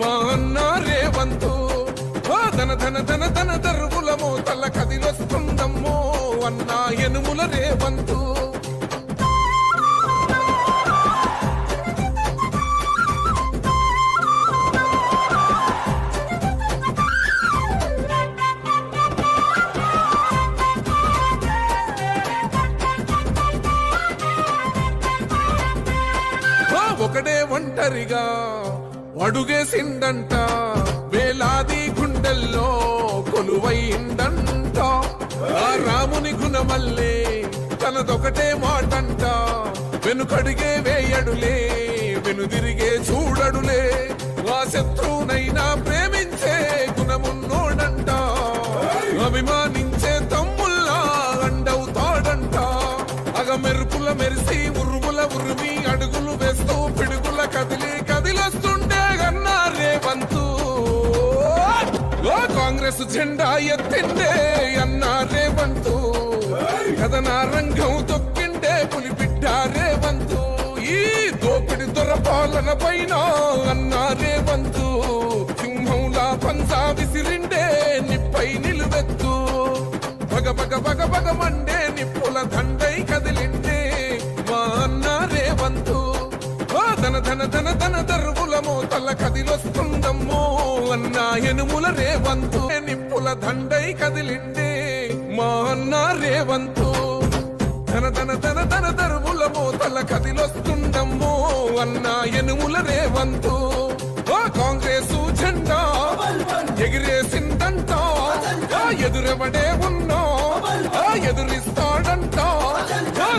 మా అన్నా రేవంతు. ధన ధన ధన ధన దరువుల మోతల కదిలొస్తుందమ్మో అన్నా ఎనుముల రేవంతు. ఆ ఒకడే ఒంటరిగా అడుగేసిండంట వేలాది గుండెల్లో కొలువైందంట. ఆ రాముని గుణమల్లే తనదొకటే మాటంట వెనుకడిగే వేయడులే వెనుదిరిగే చూడడులే. ఆ శత్రువునైనా ప్రేమించే గుణమున్నోడంట అభిమానించే ఓ కాంగ్రెస్ జెండా ఎత్తిండే అన్నారే వంతు కథన రంగం తొక్కిండే పులిబిడ్డ వంతు ఈ దోపిడి దొర పాలన పైన అన్నారే వంతు సింహంలా పంజా విసిరిండే నిప్పై నిలువెత్తు. పగ పగ పగ పగ ధన ధన ధన మోతల కదిలొస్తుందమ్మో అన్న ఎనుముల రేవంతు. నిప్పుల దండై కదిలిండే మా అన్న రేవంతు. ధన ధన ధన ధన దరువుల మోతల కదిలొస్తుందమ్మో అన్న ఎనుముల రేవంతు. కాంగ్రెస్ జెండా ఎగిరేసిందంట. ఎదురెవడే ఉన్నా. ఎదురిస్తాడంట. ఆ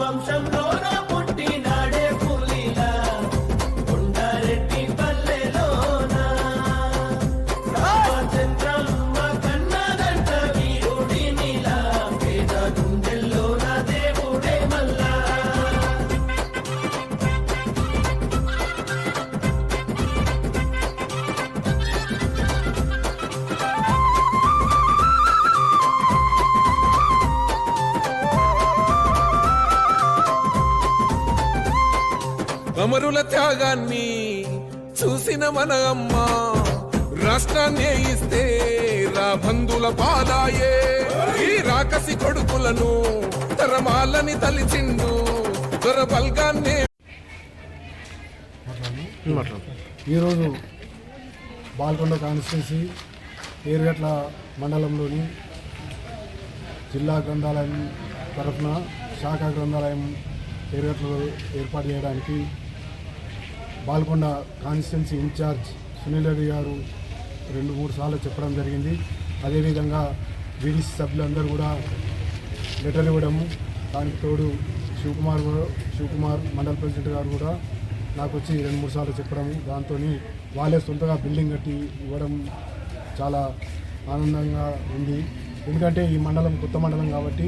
వంశం అమరుల త్యాగాన్ని చూసిన మన అమ్మ రాష్ట్రాన్ని ఇస్తే రా బంధుల పాదాయే. ఈ రాకసి కొడుకులను తరమాలని తలిచిండు దొర బల్గాన్నే. ఈరోజు బాల్కొండ కాన్స్టిట్యూన్సీ ఏరుగట్ల మండలంలోని జిల్లా గ్రంథాలయం తరఫున శాఖ గ్రంథాలయం ఏరుగట్లలో ఏర్పాటు చేయడానికి బాల్కొండ కాన్స్టిట్యున్సీ ఇన్ఛార్జ్ సునీల్ రెడ్డి గారు రెండు మూడు సార్లు చెప్పడం జరిగింది. అదేవిధంగా బీడీసీ సభ్యులందరూ కూడా లెటర్ ఇవ్వడము దానికి తోడు శివకుమార్ శివకుమార్ మండల ప్రెసిడెంట్ గారు కూడా నాకు వచ్చి రెండు మూడు సార్లు చెప్పడము దాంతో వాళ్ళే సొంతగా బిల్డింగ్ కట్టి ఇవ్వడం చాలా ఆనందంగా ఉంది. ఎందుకంటే ఈ మండలం కొత్త మండలం కాబట్టి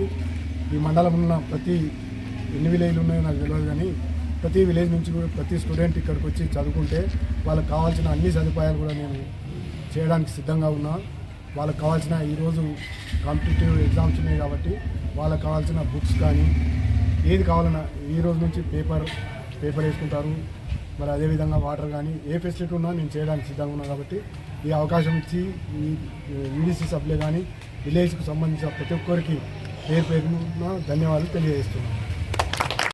ఈ మండలం ఉన్న ప్రతి ఎన్ని విలేజ్లు ఉన్నాయో నాకు తెలియదు కానీ ప్రతి విలేజ్ నుంచి కూడా ప్రతి స్టూడెంట్ ఇక్కడికి వచ్చి చదువుకుంటే వాళ్ళకి కావాల్సిన అన్ని సదుపాయాలు కూడా నేను చేయడానికి సిద్ధంగా ఉన్నా. వాళ్ళకి కావాల్సిన ఈరోజు కాంపిటేటివ్ ఎగ్జామ్స్ ఉన్నాయి కాబట్టి వాళ్ళకి కావాల్సిన బుక్స్ కానీ ఏది కావాలన్నా ఈ రోజు నుంచి పేపర్ పేపర్ వేసుకుంటారు. మరి అదేవిధంగా వాటర్ కానీ ఏ ఫెసిలిటీ ఉన్నా నేను చేయడానికి సిద్ధంగా ఉన్నాను కాబట్టి ఈ అవకాశం ఇచ్చి ఈ ఈడీసీ సభ్యులే కానీ విలేజ్కి సంబంధించిన ప్రతి ఒక్కరికి పేరు పేరున ధన్యవాదాలు తెలియజేస్తున్నాను.